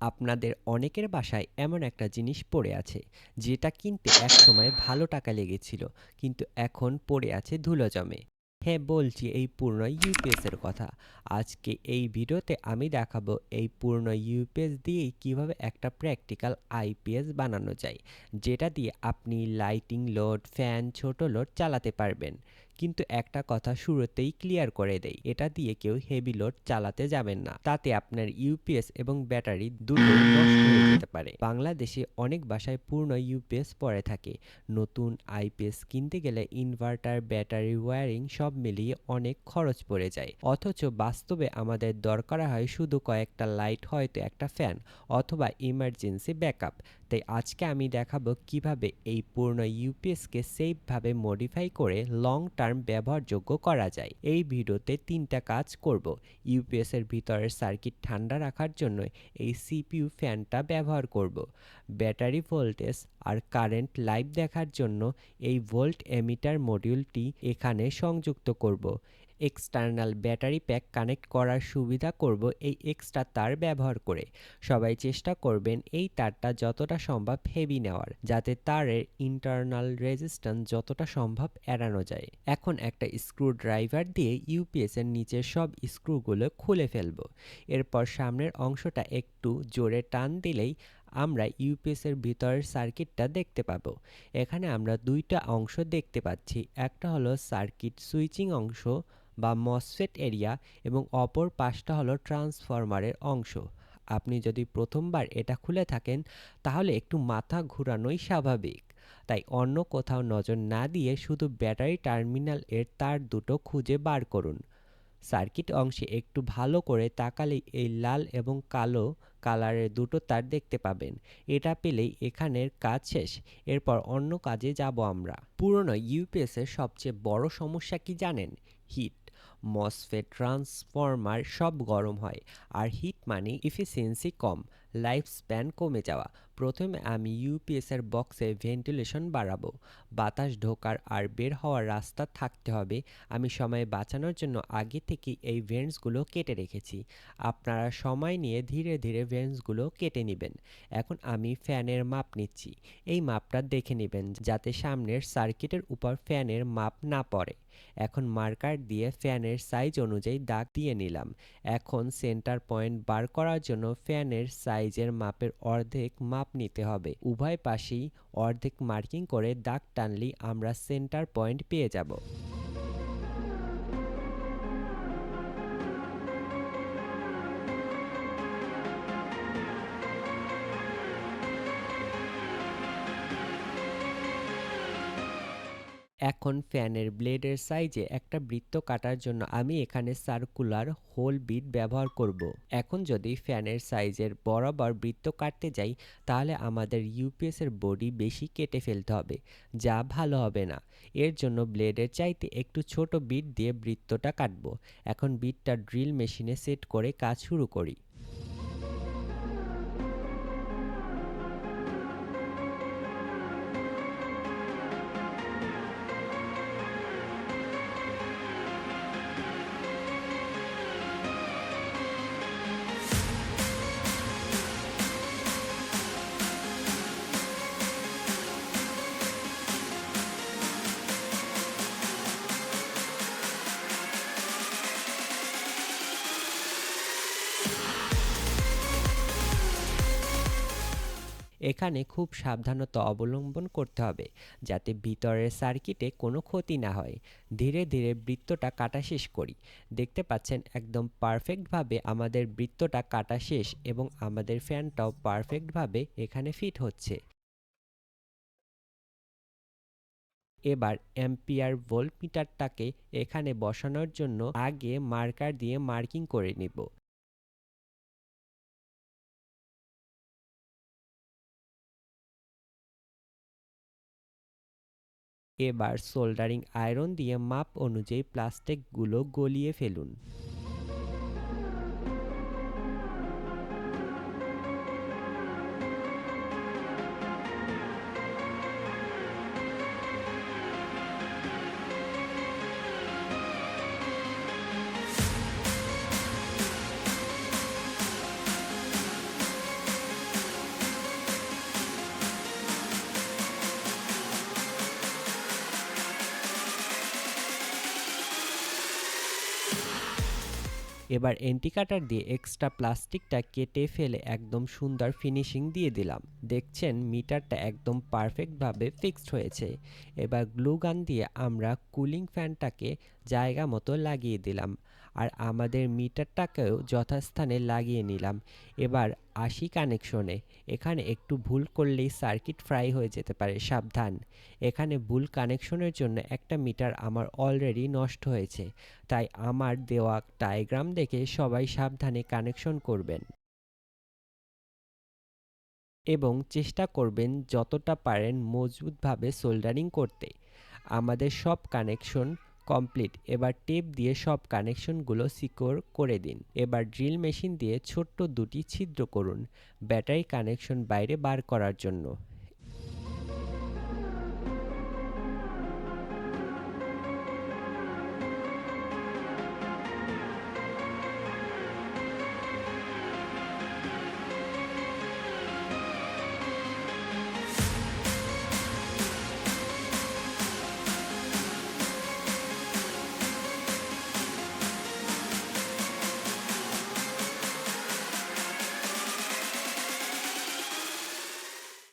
আপনাদের অনেকের বাসায় এমন একটা জিনিস পড়ে আছে, যেটা কিনতে একসময় ভালো টাকা লেগেছিল, কিন্তু এখন পড়ে আছে ধুলো জমে। হ্যাঁ বলছি এই পূর্ণ ইউপিএস এর কথা। আজকে এই ভিডিওতে আমি দেখাবো এই পূর্ণ ইউপিএস দিয়েই কীভাবে একটা প্র্যাকটিক্যাল আইপিএস বানানো যায়, যেটা দিয়ে আপনি লাইটিং লোড, ফ্যান, ছোট লোড চালাতে পারবেন। কিন্তু একটা কথা শুরুতেই ক্লিয়ার করে দেই, এটা দিয়ে কেউ হেভি লোড চালাতে যাবেন না। তাতে আপনার ইউপিএস এবং ব্যাটারি দুটো নষ্ট হয়ে যেতে পারে। বাংলাদেশে অনেক বাসায় পূর্ণ ইউপিএস পড়ে থাকে। নতুন আইপিএস কিনতে গেলে ইনভার্টার ব্যাটারি ওয়্যারিং সব মিলিয়ে অনেক খরচ পড়ে যায়। অথচ বাস্তবে আমাদের দরকার হয় শুধু কয়েকটা লাইট হয়তো একটা ফ্যান অথবা ইমার্জেন্সি ব্যাকআপ তাই আজকে আমি দেখাবো কীভাবে এই পূর্ণ ইউপিএসকে সেফভাবে মডিফাই করে লং টার্ম ব্যবহারযোগ্য করা যায়। এই ভিডিওতে তিনটা কাজ করব। ইউপিএস এর ভিতরের সার্কিট ঠান্ডা রাখার জন্য এই সিপিইউ ফ্যানটা ব্যবহার করব। ব্যাটারি ভোল্টেজ আর কারেন্ট লাইভ দেখার জন্য এই ভোল্ট এমিটার মডিউলটি এখানে সংযুক্ত করব। এক্সটার্নাল ব্যাটারি প্যাক কানেক্ট করার সুবিধা করব এই এক্সট্রা তার ব্যবহার করে। সবাই চেষ্টা করবেন এই তারটা যতটা সম্ভব হেভি নেওয়ার, যাতে তারের ইন্টারনাল রেজিস্ট্যান্স যতটা সম্ভব এড়ানো যায়। এখন একটা স্ক্রু ড্রাইভার দিয়ে ইউপিএস এর নিচের সব স্ক্রুগুলো খুলে ফেলব। এরপর সামনের অংশটা একটু জোরে টান দিলেই আমরা ইউপিএস এর ভিতরের সার্কিটটা দেখতে পাবো। এখানে আমরা দুইটা অংশ দেখতে পাচ্ছি, একটা হলো সার্কিট সুইচিং অংশ বা মসফেট এরিয়া এবং অপর পাশটা হলো ট্রান্সফরমারের অংশ। আপনি যদি প্রথমবার এটা খুলে থাকেন, তাহলে একটু মাথা ঘোরানোই স্বাভাবিক। তাই অন্য কোথাও নজর না দিয়ে শুধু ব্যাটারি টার্মিনাল এর তার দুটো খুঁজে বার করুন। সার্কিট অংশে একটু ভালো করে তাকালেই এই লাল এবং কালো কালারের দুটো তার দেখতে পাবেন। এটা পেলেই এখানের কাজ শেষ। এরপর অন্য কাজে যাব আমরা। পুরনো ইউপিএস এর সবচেয়ে বড় সমস্যা কি জানেন? হিট মসফেট ট্রান্সফরমার সব গরম হয় আর হিট মানে ইফিসিয়েন্সি কম লাইফ স্প্যান কমে যাওয়া। প্রথমে আমি ইউপিএস এর বক্সে ভেন্টিলেশন বাড়াবো। বাতাস ঢোকার আর বের হওয়ার রাস্তা থাকতে হবে। আমি সময় বাঁচানোর জন্য আগে থেকে এই ভেন্টসগুলো কেটে রেখেছি। আপনারা সময় নিয়ে ধীরে ধীরে ভেন্টসগুলো কেটে নেবেন। এখন আমি ফ্যানের মাপ নিচ্ছি। এই মাপটা দেখে নেবেন যাতে সামনের সার্কিটের উপর ফ্যানের মাপ না পড়ে। এখন মার্কার দিয়ে ফ্যানের সাইজ অনুযায়ী দাগ দিয়ে নিলাম। এখন সেন্টার পয়েন্ট বার করার জন্য ফ্যানের সাইজের মাপের অর্ধেক মাপ নিতে হবে। উভয় পাশেই অর্ধেক মার্কিং করে দাগ টানলেই আমরা সেন্টার পয়েন্ট পেয়ে যাব। এখন ফ্যানের ব্লেডের সাইজে একটা বৃত্ত কাটার জন্য আমি এখানে সার্কুলার হোল বিট ব্যবহার করব। এখন যদি ফ্যানের সাইজের বরাবর বৃত্ত কাটতে যাই, তাহলে আমাদের ইউপিএস এর বডি বেশি কেটে ফেলতে হবে, যা ভালো হবে না। এর জন্য ব্লেডের চাইতে একটু ছোট বিট দিয়ে বৃত্তটা কাটবো। এখন বিটটা ড্রিল মেশিনে সেট করে কাজ শুরু করি। এখানে খুব সাবধানতা অবলম্বন করতে হবে, যাতে ভিতরের সার্কিটে কোনো ক্ষতি না হয়। ধীরে ধীরে বৃত্তটা কাটা শেষ করি। দেখতে পাচ্ছেন একদম পারফেক্টভাবে আমাদের বৃত্তটা কাটা শেষ এবং আমাদের ফ্যানটাও পারফেক্টভাবে এখানে ফিট হচ্ছে। এবার অ্যাম্পিয়ার ভোল্ট মিটারটাকে এখানে বসানোর জন্য আগে মার্কার দিয়ে মার্কিং করে নিব। এবার সোল্ডারিং আয়রন দিয়ে মাপ অনুযায়ী প্লাস্টিকগুলো গলিয়ে ফেলুন। এবার এন্টি কাটার দিয়ে এক্সট্রা প্লাস্টিকটা কেটে ফেলে একদম সুন্দর ফিনিশিং দিয়ে দিলাম। দেখছেন, মিটারটা একদম পারফেক্টভাবে ফিক্সড হয়েছে। এবার গ্লুগান দিয়ে আমরা কুলিং ফ্যানটাকে জায়গা মতো লাগিয়ে দিলাম। আর আমাদের মিটারটাকেও যথাস্থানে লাগিয়ে নিলাম। এবার আসি কানেকশনে। এখানে একটু ভুল করলেই সার্কিট ফ্রাই হয়ে যেতে পারে, সাবধান। এখানে ভুল কানেকশনের জন্য একটা মিটার আমার অলরেডি নষ্ট হয়েছে, তাই আমার দেওয়া ডায়াগ্রাম দেখে সবাই সাবধানে কানেকশন করবেন। এবং চেষ্টা করবেন যতটা পারেন মজবুতভাবে সোল্ডারিং করতে। আমাদের সব কানেকশন কমপ্লিট এবার টেপ দিয়ে সব কানেকশনগুলো সিকিউর করে দিন। এবার ড্রিল মেশিন দিয়ে ছোট্ট দুটি ছিদ্র করুন। ব্যাটারি কানেকশন বাইরে বার করার জন্য।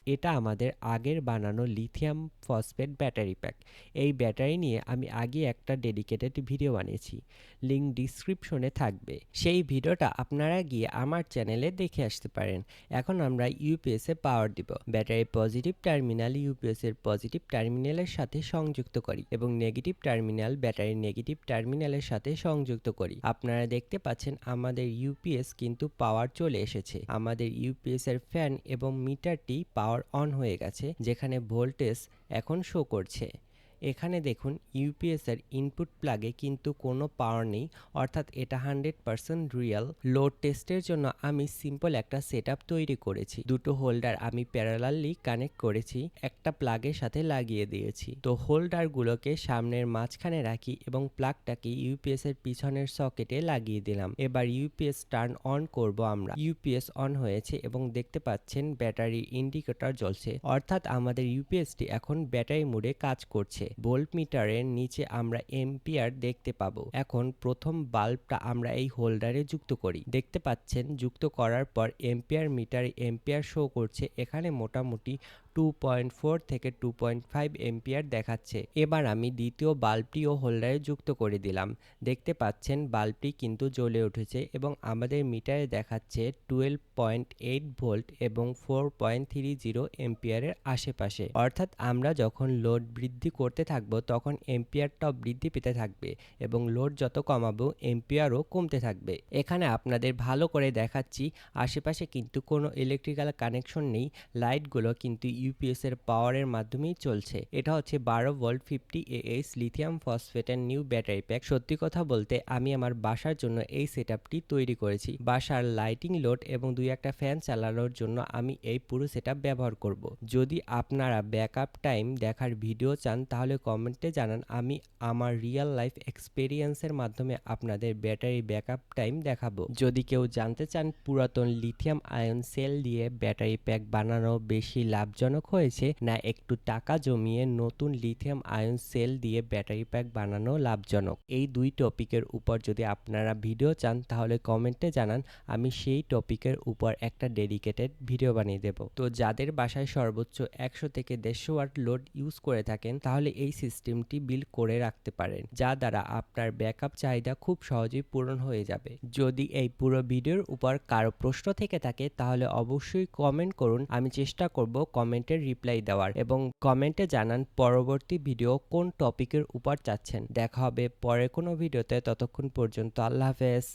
এটা আমাদের আগের বানানো লিথিয়াম ফসফেট ব্যাটারি প্যাক। এই ব্যাটারি নিয়ে আমি আগে একটা ডেডিকেটেড ভিডিও বানিয়েছি। লিঙ্ক ডিসক্রিপশনে থাকবে। সেই ভিডিওটা আপনারা গিয়ে আমার চ্যানেলে দেখে আসতে পারেন। এখন আমরা ইউপিএস পাওয়ার দিব। ব্যাটারি পজিটিভ টার্মিনাল ইউপিএস এর পজিটিভ টার্মিনালের সাথে সংযুক্ত করি এবং নেগেটিভ টার্মিনাল ব্যাটারির নেগেটিভ টার্মিনালের সাথে সংযুক্ত করি। আপনারা দেখতে পাচ্ছেন আমাদের ইউপিএস কিন্তু পাওয়ার চলে এসেছে। আমাদের ইউপিএস এর ফ্যান এবং মিটারটি পাওয়ার অন হয়ে গেছে যেখানে ভোল্টেজ এখন শো করছে। এখানে দেখুন ইউপিএস এর ইনপুট প্লাগে কিন্তু কোনো পাওয়ার নেই, অর্থাৎ এটা হান্ড্রেড পার্সেন্ট রিয়েল লোড টেস্টের জন্য আমি সিম্পল একটা সেট তৈরি করেছি। দুটো হোল্ডার আমি প্যারালালি কানেক্ট করেছি, একটা প্লাগের সাথে লাগিয়ে দিয়েছি। তো হোল্ডারগুলোকে সামনের মাঝখানে রাখি এবং প্লাগটাকে ইউপিএস এর পিছনের সকেটে লাগিয়ে দিলাম। এবার ইউপিএস টার্ন অন করব আমরা। ইউপিএস অন হয়েছে এবং দেখতে পাচ্ছেন ব্যাটারির ইন্ডিকেটর জ্বলছে। অর্থাৎ আমাদের ইউপিএসটি এখন ব্যাটারি মোডে কাজ করছে। ভোল্ট মিটারের নিচে আমরা এম্পিয়ার দেখতে পাবো। এখন প্রথম বাল্বটা আমরা এই হোল্ডারে যুক্ত করি। দেখতে পাচ্ছেন, যুক্ত করার পর এম্পিয়ার মিটারে এম্পিয়ার শো করছে। এখানে মোটামুটি টু পয়েন্ট ফোর থেকে টু পয়েন্ট ফাইভ এম্পিয়ার দেখাচ্ছে। এবার আমি দ্বিতীয় বাল্বটিও হোল্ডারে যুক্ত করে দিলাম। দেখতে পাচ্ছেন বাল্বটি কিন্তু জ্বলে উঠেছে এবং আমাদের মিটারে দেখাচ্ছে টুয়েলভ পয়েন্ট এইট ভোল্ট এবং ফোর পয়েন্ট থ্রি জিরো এম্পিয়ারের আশেপাশে। অর্থাৎ আমরা যখন লোড বৃদ্ধি করতে থাকব, তখন এম্পিয়ারটাও বৃদ্ধি পেতে থাকবে এবং লোড যত কমাবো এম্পিয়ারও কমতে থাকবে। এখানে আপনাদের ভালো করে দেখাচ্ছি, আশেপাশে কিন্তু কোনো ইলেকট্রিক্যাল কানেকশন নেই লাইটগুলো কিন্তু ইউপিএস এর পাওয়ারের মাধ্যমেই চলছে। এটা হচ্ছে বারো ভোল্ট ফিফটি এএস লিথিয়াম ফসফেটের নিউ ব্যাটারি প্যাক। সত্যি কথা বলতে, আমি আমার বাসার জন্য এই সেট তৈরি করেছি। বাসার লাইটিং লোড এবং দুই একটা ফ্যান চালানোর জন্য আমি এই পুরো সেট ব্যবহার করব। যদি আপনারা ব্যাকআপ টাইম দেখার ভিডিও চান, তাহলে কমেন্টে জানান, আমি আমার রিয়েল লাইফ এক্সপেরিয়েন্সের মাধ্যমে আপনাদের ব্যাটারি ব্যাকআপ টাইম দেখাবো। যদি কেউ জানতে চান, পুরাতন লিথিয়াম আয়ন সেল দিয়ে ব্যাটারি প্যাক বানানো বেশি লাভজনক হয়েছে। না, একটু টাকা জমিয়ে নতুন লিথিয়াম আয়ন সেল দিয়ে ব্যাটারি প্যাক বানানো লাভজনক। এই দুই টপিকের উপর যদি আপনারা ভিডিও চান, তাহলে কমেন্টে জানান। আমি সেই টপিকের উপর একটা ডেডিকেটেড ভিডিও বানিয়ে দেব। তো যাদের বাসায় সর্বোচ্চ একশো থেকে দেড়শো ওয়াট লোড ইউজ করে থাকেন, তাহলে এই সিস্টেমটি বিল করে রাখতে পারেন, যা দ্বারা আপনার ব্যাকআপ চাহিদা খুব সহজেই পূরণ হয়ে যাবে। যদি এই পুরো ভিডিওর উপর কারও প্রশ্ন থেকে থাকে, তাহলে অবশ্যই কমেন্ট করুন। আমি চেষ্টা করব কমেন্টের রিপ্লাই দেওয়ার এবং কমেন্টে জানান পরবর্তী ভিডিও কোন টপিকের উপর চাচ্ছেন। দেখা হবে পরে কোনো ভিডিওতে ততক্ষণ পর্যন্ত আল্লাহ হাফেজ।